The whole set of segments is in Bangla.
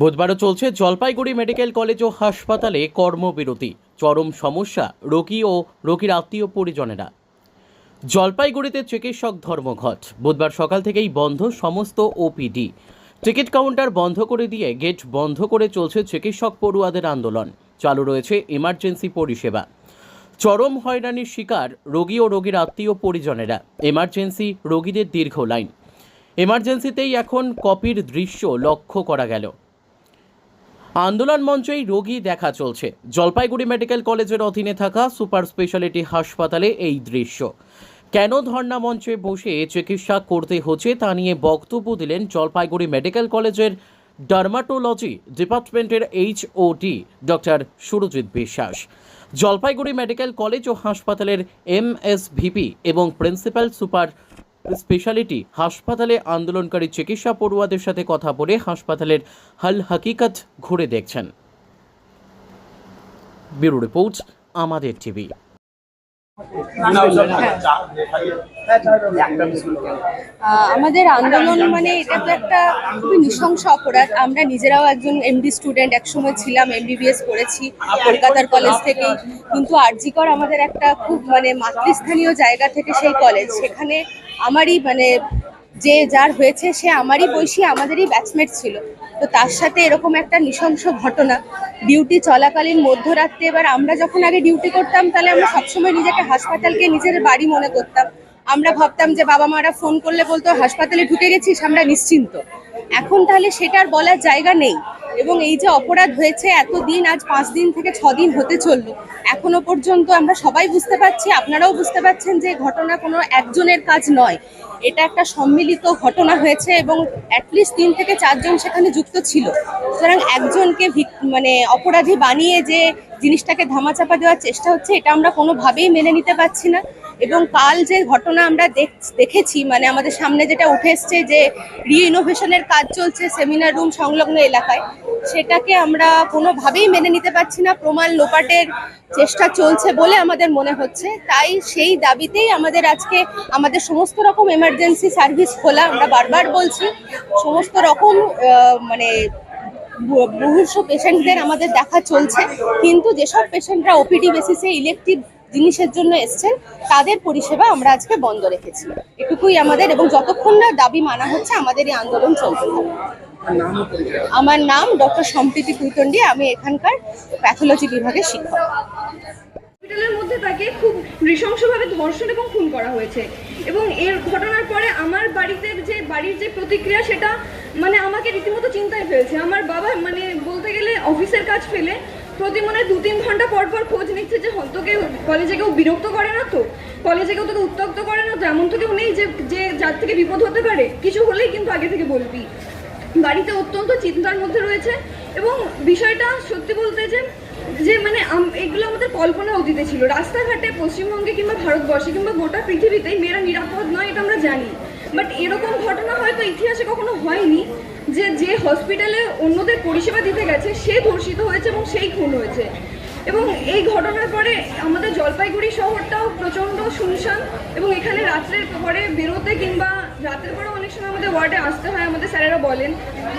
বুধবারও চলছে জলপাইগুড়ি মেডিকেল কলেজ ও হাসপাতালে কর্মবিরতি। চরম সমস্যা, রোগী ও রোগীর আত্মীয় পরিজনেরা। জলপাইগুড়িতে চিকিৎসক ধর্মঘট। বুধবার সকাল থেকেই বন্ধ সমস্ত ওপিডি। টিকিট কাউন্টার বন্ধ করে দিয়ে গেট বন্ধ করে চলছে চিকিৎসক পড়ুয়াদের আন্দোলন। চালু রয়েছে ইমার্জেন্সি পরিষেবা। চরম হয়রানির শিকার রোগী ও রোগীর আত্মীয় পরিজনেরা। এমার্জেন্সি রোগীদের দীর্ঘ লাইন। এমার্জেন্সিতেই এখন কপির দৃশ্য লক্ষ্য করা গেল। আন্দোলন মঞ্চেই রোগী দেখা চলছে। জলপাইগুড়ি মেডিকেল কলেজের অধীনে থাকা সুপার স্পেশালিটি হাসপাতালে এই দৃশ্য। কেন ধর্ণা মঞ্চে বসে চিকিৎসা করতে হচ্ছে তা নিয়ে বক্তব্য দিলেন জলপাইগুড়ি মেডিকেল কলেজের ডার্মাটোলজি ডিপার্টমেন্টের এইচওটি doctor Surajit Biswas. Jalpaiguri medical college ও হাসপাতালের এম এস এমএসভিপি এবং প্রিন্সিপাল সুপার স্পেশালিটি, হাসপাতালে আন্দোলনকারী চিকিৎসা পড়ুয়াদের সাথে কথা বলে হাসপাতালের হাল হাকিকত ঘুরে দেখছেন। ব্যুরো রিপোর্ট, আমাদের টিভি। আমাদের আন্দোলন মানে এটা তো একটা খুবই নৃশংস অপরাধ। আমরা নিজেরাও একজন এমডি স্টুডেন্ট একসময় ছিলাম এমবিবিএস করেছি কলকাতার কলেজ থেকে কিন্তু আরজিকর আমাদের একটা খুব মানে মাতৃস্থানীয় জায়গা থেকে সেই কলেজ সেখানে আমারই মানে যে যার হয়েছে, সে আমারই বয়সী, আমাদেরই ব্যাচমেট ছিল। তো তার সাথে এরকম একটা নৃশংস ঘটনা ডিউটি চলাকালীন মধ্যরাত্রে এবার আমরা যখন আগে ডিউটি করতাম, তাহলে আমরা সবসময় নিজেকে হাসপাতালকে নিজের বাড়ি মনে করতাম। আমরা ভাবতাম যে বাবা মারা ফোন করলে বলতো, হাসপাতালে ঢুকে গেছিস, আমরা নিশ্চিন্ত। এখন তাহলে সেটার বলার জায়গা নেই। এবং এই যে অপরাধ হয়েছে এত দিন আজ পাঁচ দিন থেকে ছ দিন হতে চলল। এখনও পর্যন্ত আমরা সবাই বুঝতে পারছি, আপনারাও বুঝতে পারছেন যে ঘটনা কোনো একজনের কাজ নয়। এটা একটা সম্মিলিত ঘটনা হয়েছে এবং অ্যাটলিস্ট তিন থেকে চারজন সেখানে যুক্ত ছিল। সুতরাং একজনকে মানে অপরাধী বানিয়ে যে জিনিসটাকে ধামাচাপা দেওয়ার চেষ্টা হচ্ছে, এটা আমরা কোনোভাবেই মেনে নিতে পারছি না। এবং কাল যে ঘটনা আমরা দেখ- দেখেছি মানে আমাদের সামনে যেটা উঠে এসছে যে রিইনোভেশনের কাজ চলছে সেমিনার রুম সংলগ্ন এলাকায়, সেটাকে আমরা কোনোভাবেই মেনে নিতে পারছি না। প্রমাণ লোপাটের চেষ্টা চলছে বলে আমাদের মনে হচ্ছে। তাই সেই দাবিতেই আমাদের আজকে আমাদের সমস্ত রকম এমার্জেন্সি সার্ভিস খোলা, আমরা বারবার বলছি, সমস্ত রকম মানে বু- মুমূর্ষ পেশেন্টদের আমাদের দেখা চলছে। কিন্তু যেসব পেশেন্টরা ওপিডি বেসিসে ইলেকটিভ জিনিসের জন্য এসছেন, তাদের পরিষেবা আমরা আজকে বন্ধ রেখেছি। এটুকুই আমাদের এবং যতক্ষণ না দাবি মানা হচ্ছে আমাদের এই আন্দোলন চলতে থাকবে আমার নাম ডক্টর সম্প্রীতি কুইতন্ডি আমি এখানকার প্যাথোলজি বিভাগের শিক্ষক। হসপিটালের মধ্যে তাকে খুব নৃশংসভাবে এবং খুন করা হয়েছে। এবং এর ঘটনার পরে আমার বাড়িতে যে, বাড়ির যে প্রতিক্রিয়া, সেটা মানে আমাকে রীতিমতো চিন্তায় ফেলছে। আমার বাবা মানে বলতে গেলে অফিসের কাজ ফেলে প্রতি মনে দু তিন ঘণ্টা পর পর খোঁজ নিচ্ছে যে তোকে কলেজে কেউ বিরক্ত করে না তো? কলেজে কেউ তোকে উত্তক্ত করে না? তো এমন তো কেউ নেই যে যে যার থেকে বিপদ হতে পারে। কিছু হলেই কিন্তু আগে থেকে বলবি। বাড়িতে অত্যন্ত চিন্তার মধ্যে রয়েছে এবং বিষয়টা সত্যি বলতে যে যে মানে এগুলো আমাদের কল্পনা অতীতে ছিল। রাস্তাঘাটে, পশ্চিমবঙ্গে কিংবা ভারতবর্ষে কিংবা গোটা পৃথিবীতেই মেয়েরা নিরাপদ নয়, এটা আমরা জানি। বাট এরকম ঘটনা হয়তো ইতিহাসে কখনো হয়নি। যে যে হসপিটালে অন্যদের পরিষেবা দিতে গেছে, সে ধর্ষিত হয়েছে এবং সেই খুন হয়েছে। এবং এই ঘটনার পরে আমাদের জলপাইগুড়ি শহরটাও প্রচণ্ড শুনশান এবং এখানে রাত্রের পরে বেরোতে কিংবা রাতের পরে অনেক সময় আমাদের ওয়ার্ডে আসতে হয়, আমাদের স্যারেরা বলেন।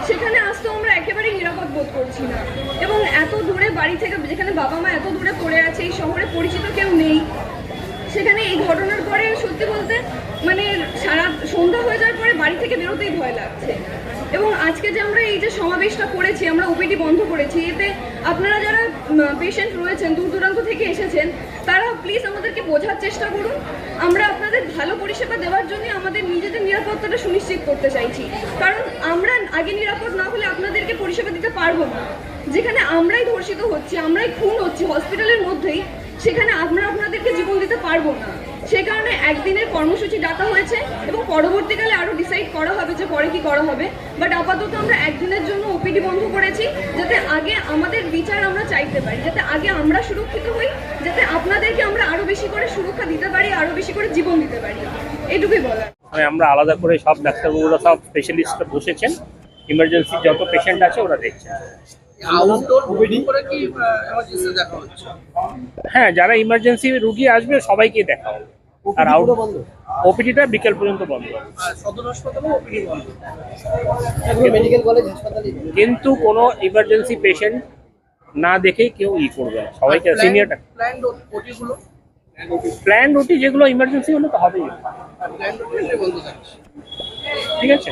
সেখানে আসতেও আমরা একেবারেই নিরাপদ বোধ করছি না। এবং এত দূরে বাড়ি থেকে, যেখানে বাবা মা এত দূরে পড়ে আছে, এই শহরে পরিচিত কেউ নেই। সেখানে এই ঘটনার পরে সত্যি বলতে মানে সারা সন্ধ্যা হয়ে যাওয়ার পরে বাড়ি থেকে বেরোতেই ভয় লাগছে। এবং আজকে যে আমরা এই যে সমাবেশটা করেছি, আমরা ওপিডি বন্ধ করেছি, এতে আপনারা যারা পেশেন্ট রয়েছেন, দূর দূরান্ত থেকে এসেছেন, তারা প্লিজ আমাদেরকে বোঝার চেষ্টা করুন। আমরা আপনাদের ভালো পরিষেবা দেওয়ার জন্য আমাদের নিজেদের নিরাপত্তাটা সুনিশ্চিত করতে চাইছি। কারণ আমরা আগে নিরাপদ না হলে আপনাদেরকে পরিষেবা দিতে পারব না। যেখানে আমরাই ধর্ষিত হচ্ছি, আমরাই খুন হচ্ছি হসপিটালের মধ্যেই, সেখানে আমরা আপনাদেরকে জীবন দিতে পারব না। সে কারণে একদিনের কর্মসূচি ডাকা হয়েছে এবং পরবর্তীকালে আরও ডিসাইড করা হবে যে পরে কি করা হবে। বাট আপাতত আমরা একদিনের জন্য ওপিডি বন্ধ করেছি যাতে আগে আমাদের বিচার আমরা চাইতে পারি, যাতে আগে আমরা সুরক্ষিত হই, যাতে আপনাদেরকে আমরা আরও বেশি করে সুরক্ষা দিতে পারি আরও বেশি করে জীবন দিতে পারি। এটুকুই বলার। আমরা আলাদা করে সব ডাক্তারবাবুরা সব স্পেশালিস্ট বসেছেন। ইমার্জেন্সি যত পেশেন্ট আছে ওরা দেখছেন। আউটডোর ওপিডি করে কি এমার্জেন্সি দেখা হচ্ছে? হ্যাঁ যারা ইমার্জেন্সি রুগী আসবে সবাইকে দেখা হবে আর আউট ওপিডিটা বিকেল পর্যন্ত বন্ধ। আর সদর হাসপাতালে ওপিডি বন্ধ। এগুলো মেডিকেল কলেজ হাসপাতালে কিন্তু কোনো ইমার্জেন্সি পেশেন্ট না দেখেই কেউ ই করবে না। সবাইকে সিনিয়র প্ল্যান ওটি ওটি যেগুলো ইমার্জেন্সি হলে তো হবেই। ঠিক আছে?